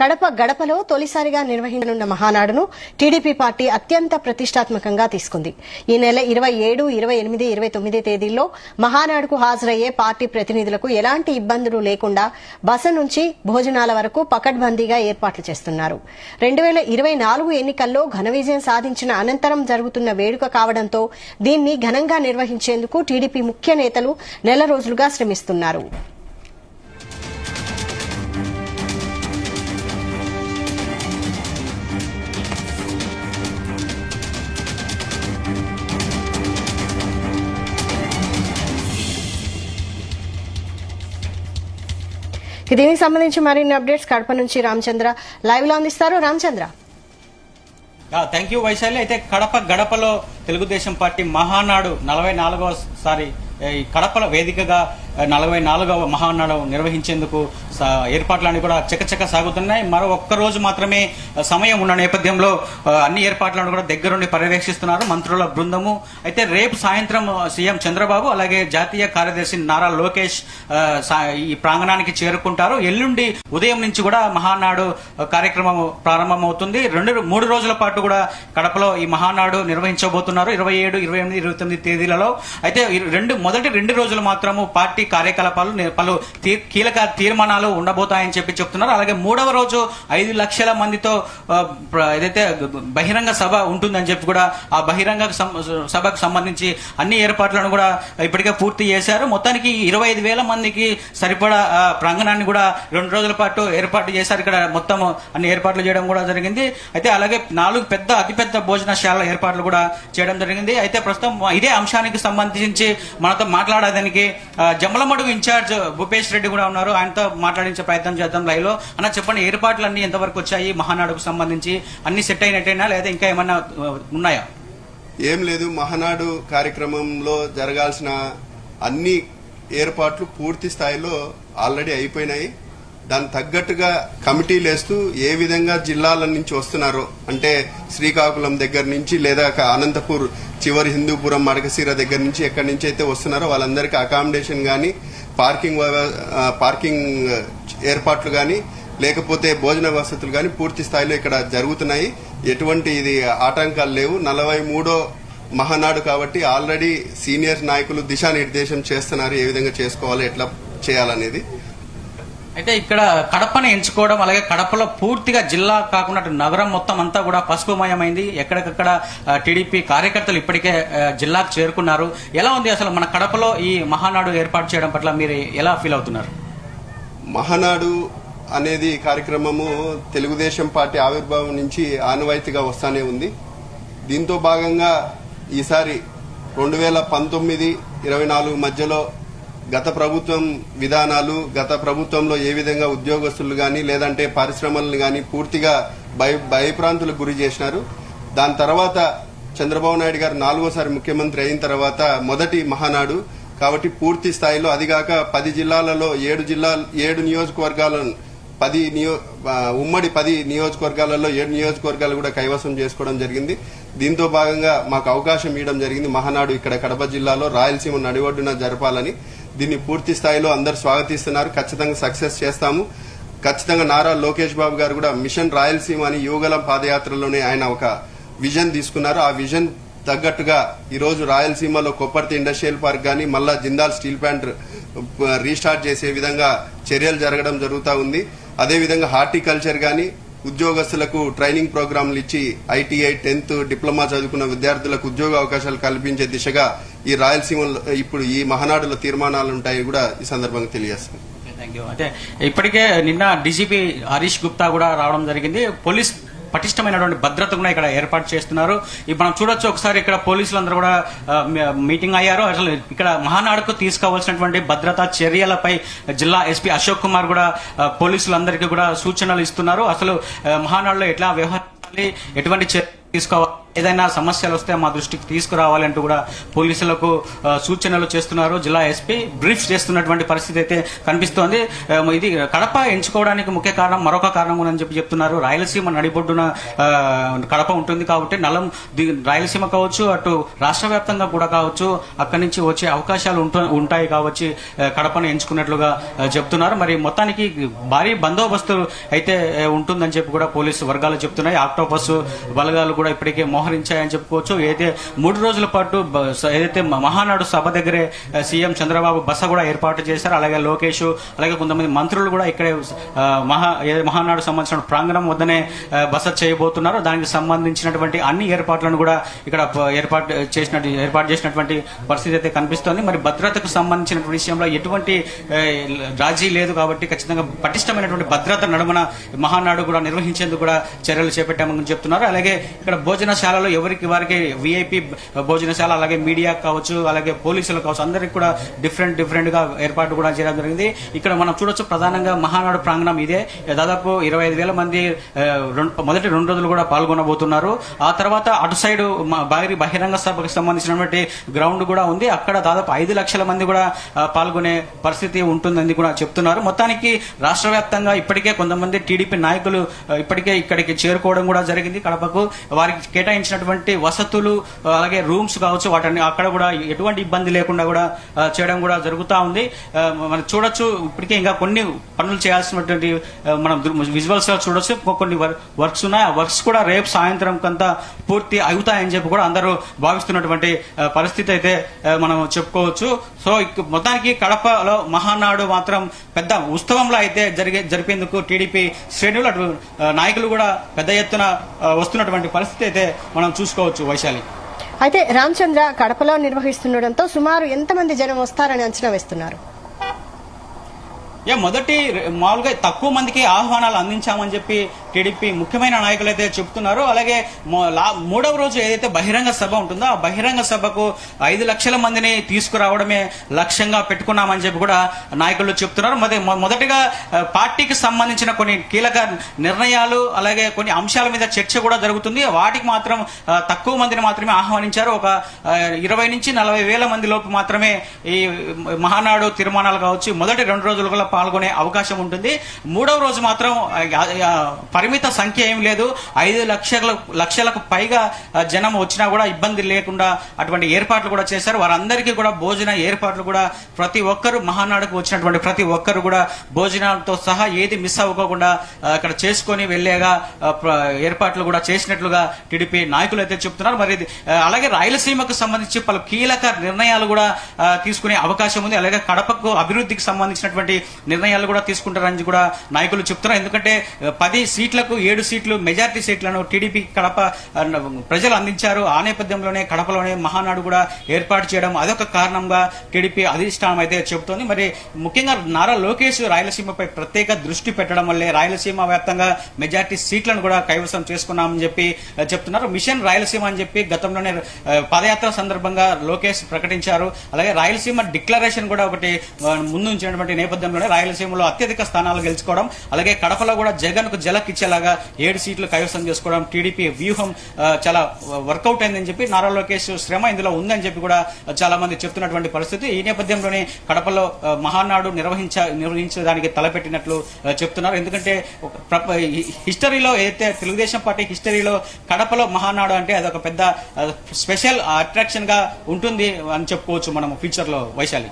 కడప గడపలో తొలిసారిగా నిర్వహించనున్న మహానాడును టీడీపీ పార్టీ అత్యంత ప్రతిష్టాత్మకంగా తీసుకుంది. ఈ నెల ఇరవై ఏడు ఇరవై ఎనిమిది ఇరవై తొమ్మిది తేదీల్లో మహానాడుకు హాజరయ్యే పార్టీ ప్రతినిధులకు ఎలాంటి ఇబ్బందులు లేకుండా బస నుంచి భోజనాల వరకు పకడ్బందీగా ఏర్పాట్లు చేస్తున్నారు. రెండు వేల ఇరవై నాలుగు ఎన్నికల్లో ఘన విజయం సాధించిన అనంతరం జరుగుతున్న వేడుక కావడంతో దీన్ని ఘనంగా నిర్వహించేందుకు టీడీపీ ముఖ్య నేతలు నెల రోజులుగా శ్రమిస్తున్నారు. దీనికి సంబంధించి మరిన్ని అప్డేట్స్ కడప నుంచి రామచంద్ర లైవ్లో అందిస్తారు. రామచంద్ర. Thank you Vaishali. అయితే కడప గడపలో తెలుగుదేశం పార్టీ మహానాడు నలభై నాలుగవ సారి కడపల వేదికగా నలభై నాలుగవ మహానాడు నిర్వహించేందుకు ఏర్పాట్లన్నీ కూడా చకచక సాగుతున్నాయి. మరో ఒక్క రోజు మాత్రమే సమయం ఉన్న నేపథ్యంలో అన్ని ఏర్పాట్లను కూడా దగ్గరుండి పర్యవేక్షిస్తున్నారు మంత్రుల బృందము. అయితే రేపు సాయంత్రం సీఎం చంద్రబాబు అలాగే జాతీయ కార్యదర్శి నారా లోకేష్ ఈ ప్రాంగణానికి చేరుకుంటారు. ఎల్లుండి ఉదయం నుంచి కూడా మహానాడు కార్యక్రమం ప్రారంభమవుతుంది. రెండు మూడు రోజుల పాటు కూడా కడపలో ఈ మహానాడు నిర్వహించబోతున్నారు. ఇరవై ఏడు ఇరవై ఎనిమిది ఇరవై తొమ్మిది తేదీలలో. అయితే రెండు మొదటి రెండు రోజులు మాత్రము పార్టీ కార్యకలాపాలు పలు కీలక తీర్మానాలు ఉండబోతాయని చెప్పి చెప్తున్నారు. అలాగే మూడవ రోజు ఐదు లక్షల మందితో ఏదైతే బహిరంగ సభ ఉంటుందని చెప్పి కూడా ఆ బహిరంగ సం- సభకు సంబంధించి అన్ని ఏర్పాట్లను కూడా ఇప్పటికే పూర్తి చేశారు. మొత్తానికి ఇరవై ఐదు వేల మందికి సరిపడా ప్రాంగణాన్ని కూడా రెండు రోజుల పాటు ఏర్పాటు చేశారు. ఇక్కడ మొత్తం అన్ని ఏర్పాట్లు చేయడం కూడా జరిగింది. అయితే అలాగే నాలుగు పెద్ద అతిపెద్ద భోజనశాల ఏర్పాట్లు కూడా చేయడం జరిగింది. అయితే ప్రస్తుతం ఇదే అంశానికి సంబంధించి మనతో మాట్లాడడానికి ఆ, ఇన్ఛార్జ్ భూపేష్ రెడ్డి కూడా ఉన్నారు. ఆయనతో మాట్లాడించే ప్రయత్నం చేద్దాం లైవ్లో. అన్న చెప్పండి ఏర్పాట్లు అన్ని ఎంతవరకు వచ్చాయి? మహానాడుకు సంబంధించి అన్ని సెట్ అయినట్టేనా? లేదా ఇంకా ఏమన్నా ఉన్నాయా? ఏం లేదు. మహానాడు కార్యక్రమంలో జరగాల్సిన అన్ని ఏర్పాట్లు పూర్తి స్థాయిలో ఆల్రెడీ అయిపోయినాయి. దానికి తగ్గట్టుగా కమిటీలు వేస్తూ ఏ విధంగా జిల్లాల నుంచి వస్తున్నారో అంటే శ్రీకాకుళం దగ్గర నుంచి లేదా అనంతపూర్ చివరి హిందూపురం మడకసీర దగ్గర నుంచి ఎక్కడి నుంచి అయితే వస్తున్నారో వాళ్ళందరికీ అకామిడేషన్ కానీ పార్కింగ్ పార్కింగ్ ఏర్పాట్లు కానీ లేకపోతే భోజన వసతులు కానీ పూర్తి స్థాయిలో ఇక్కడ జరుగుతున్నాయి. ఎటువంటి ఇది ఆటంకాలు లేవు. నలభై మూడో మహానాడు కాబట్టి ఆల్రెడీ సీనియర్ నాయకులు దిశానిర్దేశం చేస్తున్నారు. ఏ విధంగా చేసుకోవాలి ఎట్లా చేయాలనేది. అయితే ఇక్కడ కడపని ఎంచుకోవడం అలాగే కడపలో పూర్తిగా జిల్లా కాకుండా నగరం మొత్తం అంతా కూడా పసుపుమయమైంది. ఎక్కడికక్కడ టీడీపీ కార్యకర్తలు ఇప్పటికే జిల్లాకు చేరుకున్నారు. ఎలా ఉంది అసలు మన కడపలో ఈ మహానాడు ఏర్పాటు చేయడం పట్ల మీరు ఎలా ఫీల్ అవుతున్నారు? మహానాడు అనేది కార్యక్రమము తెలుగుదేశం పార్టీ ఆవిర్భావం నుంచి ఆనవాయితీగా వస్తానే ఉంది. దీంతో భాగంగా ఈసారి రెండు వేల పంతొమ్మిది ఇరవై నాలుగు మధ్యలో గత ప్రభుత్వం విధానాలు గత ప్రభుత్వంలో ఏ విధంగా ఉద్యోగస్తులు కానీ లేదంటే పరిశ్రమలను కానీ పూర్తిగా భయ భయప్రాంతులకు గురి చేసినారు. దాని తర్వాత చంద్రబాబు నాయుడు గారు నాలుగోసారి ముఖ్యమంత్రి అయిన తర్వాత మొదటి మహానాడు. కాబట్టి పూర్తి స్థాయిలో అదిగాక పది జిల్లాలలో ఏడు జిల్లా ఏడు నియోజకవర్గాలను పది నియో ఉమ్మడి పది నియోజకవర్గాలలో ఏడు నియోజకవర్గాలు కూడా కైవసం చేసుకోవడం జరిగింది. దీంతో భాగంగా మాకు అవకాశం ఇవ్వడం జరిగింది. మహానాడు ఇక్కడ కడప జిల్లాలో రాయలసీమ నడివడ్డున జరపాలని. దీన్ని పూర్తి స్థాయిలో అందరు స్వాగతిస్తున్నారు. ఖచ్చితంగా సక్సెస్ చేస్తాము. ఖచ్చితంగా నారా లోకేష్ బాబు గారు కూడా మిషన్ రాయలసీమ అని యువగలం పాదయాత్రలోనే ఆయన ఒక విజన్ తీసుకున్నారు. ఆ విజన్ తగ్గట్టుగా ఈరోజు రాయలసీమలో కొప్పర్తి ఇండస్ట్రియల్ పార్క్ గాని మళ్ళా జిందాల్ స్టీల్ ప్లాంట్ రీస్టార్ట్ చేసే విధంగా చర్యలు జరగడం జరుగుతూ ఉంది. అదేవిధంగా హార్టికల్చర్ గాని ఉద్యోగస్తులకు ట్రైనింగ్ ప్రోగ్రాంలు ఇచ్చి ఐటీఐ టెన్త్ డిప్లొమా చదువుకున్న విద్యార్థులకు ఉద్యోగ అవకాశాలు కల్పించే దిశగా ఈ రాయలసీమలో ఇప్పుడు ఈ మహానాడులో తీర్మానాలు ఉంటాయి కూడా ఈ సందర్భంగా తెలియజేస్తాను థ్యాంక్ యూ. అంటే ఇప్పటికే నిన్న డీజీపీ హరీష్ గుప్తా కూడా రావడం జరిగింది. పోలీస్ పటిష్టమైనటువంటి భద్రత కూడా ఇక్కడ ఏర్పాటు చేస్తున్నారు. ఇప్పుడు మనం చూడొచ్చు ఒకసారి ఇక్కడ పోలీసులందరూ కూడా మీటింగ్ అయ్యారు. అసలు ఇక్కడ మహానాడుకు తీసుకోవాల్సినటువంటి భద్రతా చర్యలపై జిల్లా ఎస్పీ అశోక్ కుమార్ కూడా పోలీసులందరికీ కూడా సూచనలు ఇస్తున్నారు. అసలు మహానాడులో ఎట్లా వ్యవహరించాలి? ఎటువంటి చర్యలు తీసుకోవాలి? ఏదైనా సమస్యలు వస్తే మా దృష్టికి తీసుకురావాలంటూ కూడా పోలీసులకు సూచనలు చేస్తున్నారు. జిల్లా ఎస్పీ బ్రీఫ్ చేస్తున్నటువంటి పరిస్థితి అయితే కనిపిస్తోంది. ఇది కడప ఎంచుకోవడానికి ముఖ్య కారణం మరొక కారణం ఉందని చెప్పి చెప్తున్నారు. రాయలసీమ నడిబొడ్డున కడప ఉంటుంది కాబట్టి నలం రాయలసీమ కావచ్చు అటు రాష్ట్ర వ్యాప్తంగా కూడా కావచ్చు అక్కడి నుంచి వచ్చే అవకాశాలు ఉంటు- ఉంటాయి కావచ్చు కడపను ఎంచుకున్నట్లుగా చెప్తున్నారు. మరి మొత్తానికి భారీ బందోబస్తు అయితే ఉంటుందని చెప్పి కూడా పోలీసు వర్గాలు చెప్తున్నాయి. ఆక్టోపస్ బలగాలు కూడా ఇప్పటికే మోహరించాయని చెప్పుకోవచ్చు. ఏదైతే మూడు రోజుల పాటు ఏదైతే మహానాడు సభ దగ్గరే సీఎం చంద్రబాబు బస కూడా ఏర్పాటు చేశారు. అలాగే లోకేష్ అలాగే కొంతమంది మంత్రులు కూడా ఇక్కడే మహా మహానాడు సంబంధించిన ప్రాంగణం వద్దనే బస చేయబోతున్నారు. దానికి సంబంధించినటువంటి అన్ని ఏర్పాట్లను కూడా ఇక్కడ ఏర్పాటు చేసినట్టు ఏర్పాటు చేసినటువంటి పరిస్థితి అయితే కనిపిస్తోంది. మరి భద్రతకు సంబంధించిన విషయంలో ఎటువంటి రాజీ లేదు కాబట్టి ఖచ్చితంగా పటిష్టమైనటువంటి భద్రత నడుమన మహానాడు కూడా నిర్వహించేందుకు కూడా చర్యలు చేపట్టామని చెప్తున్నారు. అలాగే ఇక్కడ భోజనశాలలో ఎవరికి వారికి విఐపి భోజనశాల అలాగే మీడియా కావచ్చు అలాగే పోలీసులు కావచ్చు అందరికి కూడా డిఫరెంట్ డిఫరెంట్గా ఏర్పాటు కూడా చేయడం జరిగింది. ఇక్కడ మనం చూడొచ్చు ప్రధానంగా మహానాడు ప్రాంగణం ఇదే. దాదాపు ఇరవై ఐదు వేల మంది మొదటి రెండు రోజులు కూడా పాల్గొనబోతున్నారు. ఆ తర్వాత అటు సైడ్ భారీ బహిరంగ సభకు సంబంధించినటువంటి గ్రౌండ్ కూడా ఉంది. అక్కడ దాదాపు ఐదు లక్షల మంది కూడా పాల్గొనే పరిస్థితి ఉంటుందని కూడా చెప్తున్నారు. మొత్తానికి రాష్ట్ర వ్యాప్తంగా ఇప్పటికే కొంతమంది టీడీపీ నాయకులు ఇప్పటికే ఇక్కడికి చేరుకోవడం కూడా జరిగింది. కడపకు వారికి కేటాయించిన కేటాయించినటువంటి వసతులు అలాగే రూమ్స్ కావచ్చు వాటిని అక్కడ కూడా ఎటువంటి ఇబ్బంది లేకుండా కూడా చేయడం కూడా జరుగుతూ ఉంది. మనం చూడొచ్చు ఇప్పటికే ఇంకా కొన్ని పనులు చేయాల్సినటువంటి మనం విజువల్స్ చూడొచ్చు. కొన్ని వర్క్స్ ఉన్నాయి. ఆ వర్క్స్ కూడా రేపు సాయంత్రం కంతా పూర్తి అవుతాయని చెప్పి కూడా అందరూ భావిస్తున్నటువంటి పరిస్థితి అయితే మనం చెప్పుకోవచ్చు. సో మొత్తానికి కడపలో మహానాడు మాత్రం పెద్ద ఉత్సవంలో అయితే జరిగే జరిపేందుకు టీడీపీ శ్రేణులు అటు నాయకులు కూడా పెద్ద ఎత్తున వస్తున్నటువంటి పరిస్థితి అయితే మనం చూసుకోవచ్చు వైశాలి. అయితే రామచంద్ర కడపలో నిర్వహిస్తుండటంతో సుమారు ఎంతమంది జనం వస్తారని అంచనా వేస్తున్నారు? మొదటి మామూలుగా తక్కువ మందికి ఆహ్వానాలు అందించామని చెప్పి టీడీపీ ముఖ్యమైన నాయకులు అయితే చెప్తున్నారు. అలాగే లా- మూడవ రోజు ఏదైతే బహిరంగ సభ ఉంటుందో ఆ బహిరంగ సభకు ఐదు లక్షల మందిని తీసుకురావడమే లక్ష్యంగా పెట్టుకున్నామని చెప్పి కూడా నాయకులు చెప్తున్నారు. మరి మొదటిగా పార్టీకి సంబంధించిన కొన్ని కీలక నిర్ణయాలు అలాగే కొన్ని అంశాల మీద చర్చ కూడా జరుగుతుంది. వాటికి మాత్రం తక్కువ మందిని మాత్రమే ఆహ్వానించారు. ఒక ఇరవై నుంచి నలభై వేల మంది లోపు మాత్రమే ఈ మహానాడు తీర్మానాలు కావచ్చు. మొదటి రెండు రోజులు కూడా పాల్గొనే అవకాశం ఉంటుంది. మూడవ రోజు మాత్రం పరిమిత సంఖ్య ఏం లేదు. ఐదు లక్షల లక్షలకు పైగా జనం వచ్చినా కూడా ఇబ్బంది లేకుండా అటువంటి ఏర్పాట్లు కూడా చేశారు. వారందరికీ కూడా భోజన ఏర్పాట్లు కూడా ప్రతి ఒక్కరు మహానాడుకు వచ్చినటువంటి ప్రతి ఒక్కరు కూడా భోజనాలతో సహా ఏది మిస్ అవ్వకోకుండా అక్కడ చేసుకొని వెళ్ళేగా ఏర్పాట్లు కూడా చేసినట్లుగా టీడీపీ నాయకులు అయితే చెప్తున్నారు. మరి అలాగే రాయలసీమకు సంబంధించి పలు కీలక నిర్ణయాలు కూడా తీసుకునే అవకాశం ఉంది. అలాగే కడపకు అభివృద్ధికి సంబంధించినటువంటి నిర్ణయాలు కూడా తీసుకుంటారని కూడా నాయకులు చెప్తున్నారు. ఎందుకంటే పది సీట్ సీట్లకు ఏడు సీట్లు మెజార్టీ సీట్లను టీడీపీ కడప ప్రజలు అందించారు. ఆ నేపథ్యంలోనే కడపలోనే మహానాడు కూడా ఏర్పాటు చేయడం అదొక కారణంగా టీడీపీ అధిష్టానం అయితే చెబుతోంది. మరి ముఖ్యంగా నారా లోకేష్ రాయలసీమపై ప్రత్యేక దృష్టి పెట్టడం వల్లే రాయలసీమ వ్యాప్తంగా మెజార్టీ సీట్లను కూడా కైవసం చేసుకున్నామని చెప్పి చెప్తున్నారు. మిషన్ రాయలసీమ అని చెప్పి గతంలోనే పాదయాత్ర సందర్భంగా లోకేష్ ప్రకటించారు. అలాగే రాయలసీమ డిక్లరేషన్ కూడా ఒకటి ముందుంచినటువంటి నేపథ్యంలోనే రాయలసీమలో అత్యధిక స్థానాలు గెలుచుకోవడం అలాగే కడపలో కూడా జగన్కు జలక్ ఇచ్చేలాగా ఏడు సీట్లు కైవసం చేసుకోవడం టీడీపీ వ్యూహం చాలా వర్కౌట్ అయిందని చెప్పి నారా లోకేష్ శ్రమ ఇందులో ఉందని చెప్పి కూడా చాలా మంది చెప్తున్నటువంటి పరిస్థితి. ఈ నేపథ్యంలోనే కడపలో మహానాడు నిర్వహించ నిర్వహించడానికి తలపెట్టినట్లు చెప్తున్నారు. ఎందుకంటే హిస్టరీలో ఏదైతే తెలుగుదేశం పార్టీ హిస్టరీలో కడపలో మహానాడు అంటే అదొక పెద్ద స్పెషల్ అట్రాక్షన్గా ఉంటుంది అని చెప్పుకోవచ్చు మనం ఫ్యూచర్లో వైశాలి.